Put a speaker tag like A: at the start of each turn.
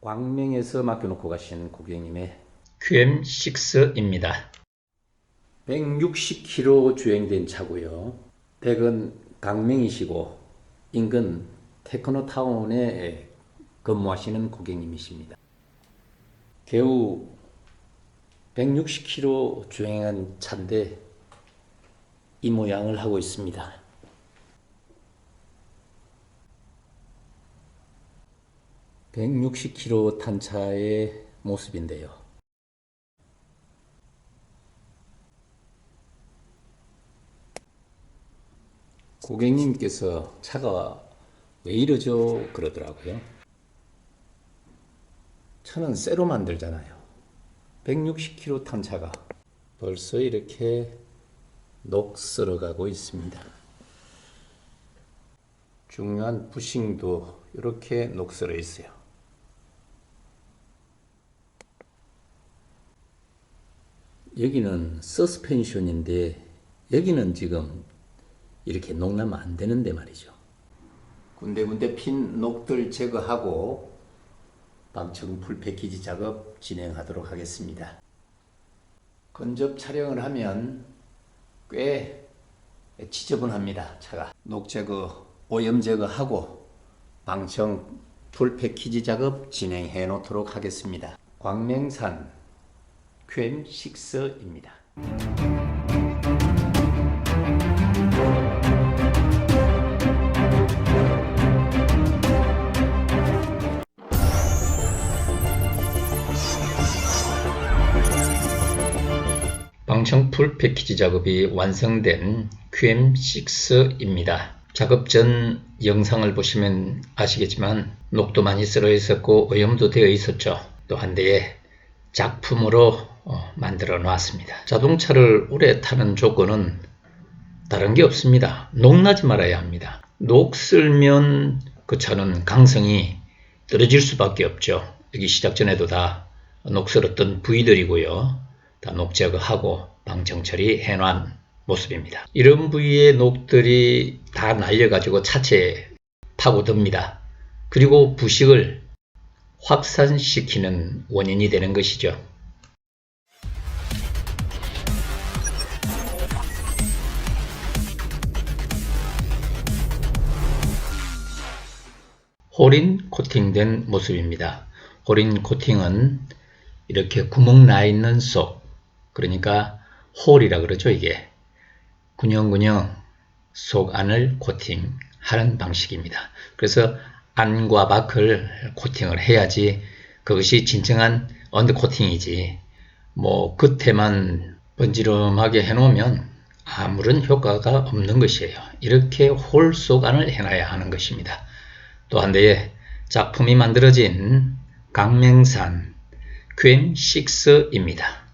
A: 광명에서 맡겨놓고 가신 고객님의
B: QM6입니다.
A: 160km 주행된 차고요. 댁은 강명이시고 인근 테크노타운에 근무하시는 고객님이십니다. 겨우 160km 주행한 차인데 이 모양을 하고 있습니다. (160km) 탄 차의 모습인데요. 고객님께서 차가 왜 이러죠? 그러더라고요. 차는 쇠로 만들잖아요. 160km 탄 차가 벌써 이렇게 녹슬어 가고 있습니다. 중요한 부싱도 이렇게 녹슬어 있어요. 여기는 서스펜션인데 여기는 지금 이렇게 녹나면 안 되는데 말이죠. 군데군데 핀 녹들 제거하고 방청 풀 패키지 작업 진행하도록 하겠습니다. 건접 촬영을 하면 꽤 지저분합니다. 차가 녹 제거, 오염 제거하고 방청 풀 패키지 작업 진행해 놓도록 하겠습니다. 광명산 QM6입니다.
B: 방청풀 패키지 작업이 완성된 QM6입니다. 작업 전 영상을 보시면 아시겠지만 녹도 많이 쓸어 있었고 오염도 되어 있었죠. 또한 대의 작품으로 어, 만들어 놨습니다. 자동차를 오래 타는 조건은 다른 게 없습니다. 녹나지 말아야 합니다. 녹 쓸면 그 차는 강성이 떨어질 수밖에 없죠. 여기 시작 전에도 다 녹슬었던 부위들이고요. 다 녹 제거하고 방청 처리 해 놓은 모습입니다. 이런 부위의 녹들이 다 날려가지고 차체에 파고듭니다. 그리고 부식을 확산시키는 원인이 되는 것이죠. 홀인 코팅된 모습입니다. 홀인 코팅은 이렇게 구멍 나 있는 속, 그러니까 홀이라 그러죠, 이게. 군형군형 속 안을 코팅하는 방식입니다. 그래서 안과 밖을 코팅을 해야지 그것이 진정한 언더 코팅이지. 뭐 끝에만 번지름하게 해놓으면 아무런 효과가 없는 것이에요. 이렇게 홀 속 안을 해놔야 하는 것입니다. 또한 대의 작품이 만들어진 강명산 QM6입니다.